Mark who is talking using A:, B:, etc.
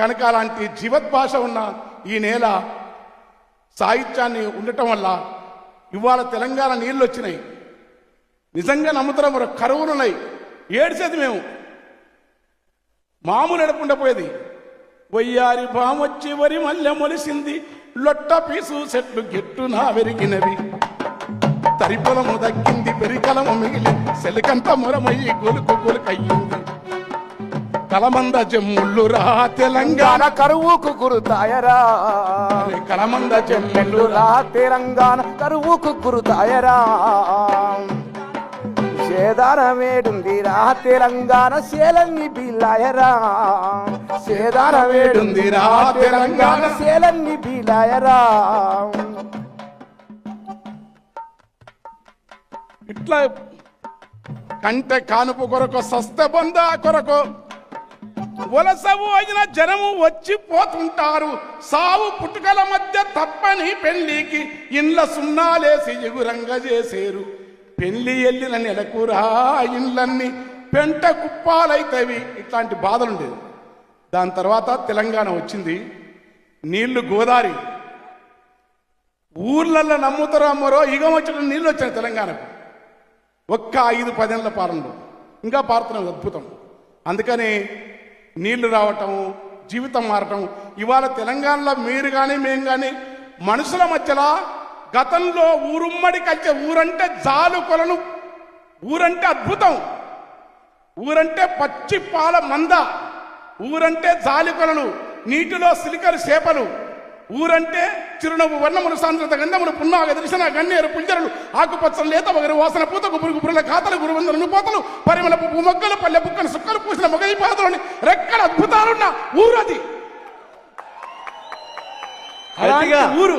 A: కనుక అలాంటి జీవద్భాష ఉన్న ఈ నేల సాహిత్యాన్ని ఉండటం వల్ల ఇవాళ తెలంగాణ నీళ్ళు వచ్చినాయి. నిజంగా నమ్ముతున్నాం మరి కరువులు ఉన్నాయి. ఏడ్చేది మేము. మామూలు ఎడకుండా పోయేది వయ్యారి బామొచ్చి వరి మల్లె మొలిసింది. లొట్ట పీసు చెట్లు గెట్టున వెరిగినవి. తరిపొలము దక్కింది పెరికలము మిగిలి. సెలికంత మొరమయ్యి గొలుకు గొలుకయ్యింది. కలమంద జమ్ముళ్ళు రా తెలంగాణ.
B: కరువుకు గురుతాయరా.
A: కలమంద జమ్ముళ్ళు రా.
B: రా తెలంగాణ కరువుకు గురుతాయరా. సేదాన వేడుంది రా తెలంగాణ సేలన్ని బిల్లాయరా సేదాన వేడుంది రా తెలంగాణ సేలన్ని బిల్లాయరా
A: ఇట్లా కంటే కానుపు కొరకు సస్త బొంద కొరకు వలస పోయిన జనము వచ్చి పోతుంటారు. సావు పుట్టుకల మధ్య తప్పని పెళ్ళికి ఇండ్ల సున్నాలేసి ఎగురంగ చేసేరు. పెళ్ళి వెళ్ళిన నెలకురా ఇండ్లన్నీ పెంట కుప్పాలైతవి. ఇట్లాంటి బాధలుండేవి దాని తర్వాత తెలంగాణ వచ్చింది. నీళ్ళు గోదారి. ఊర్లల్లో నమ్ముతారో అమ్మరో ఇగం వచ్చిన నీళ్ళు వచ్చాయి తెలంగాణకు. ఒక్క ఐదు పదేళ్ళ పాలనలో. ఇంకా పారుతున్నది అద్భుతం. అందుకని నీళ్ళు రావటం జీవితం మారటం. ఇవాళ తెలంగాణలో మీరు కానీ మేము కానీ మనుషుల మధ్యలో గతంలో ఊరుమ్మడి కలిసే ఊరంటే జాలు కొలను. ఊరంటే అద్భుతం. ఊరంటే పచ్చి పాల మంద. ఊరంటే జాలి కొలను. నీటిలో సిలికలు చేపలు. ఊరంటే చిరునవ్వు వర్ణములు సాంద్రత గంధములు పున్నాగ దర్శన గన్నేరు పుంజరులు ఆకుపచ్చలు లేత వగరు వాసన పూత గుబురు గుబురుల ఖాతలు గురువందరు పోతలు పరిమళ పువ్వు మొగ్గలు పల్లె బుక్కలు సుక్కలు పూసిన మొగలి పాదలోని రెక్కల అద్భుతాలున్న ఊరు అది
C: గట్టిగా.
A: అలాంటి ఊరు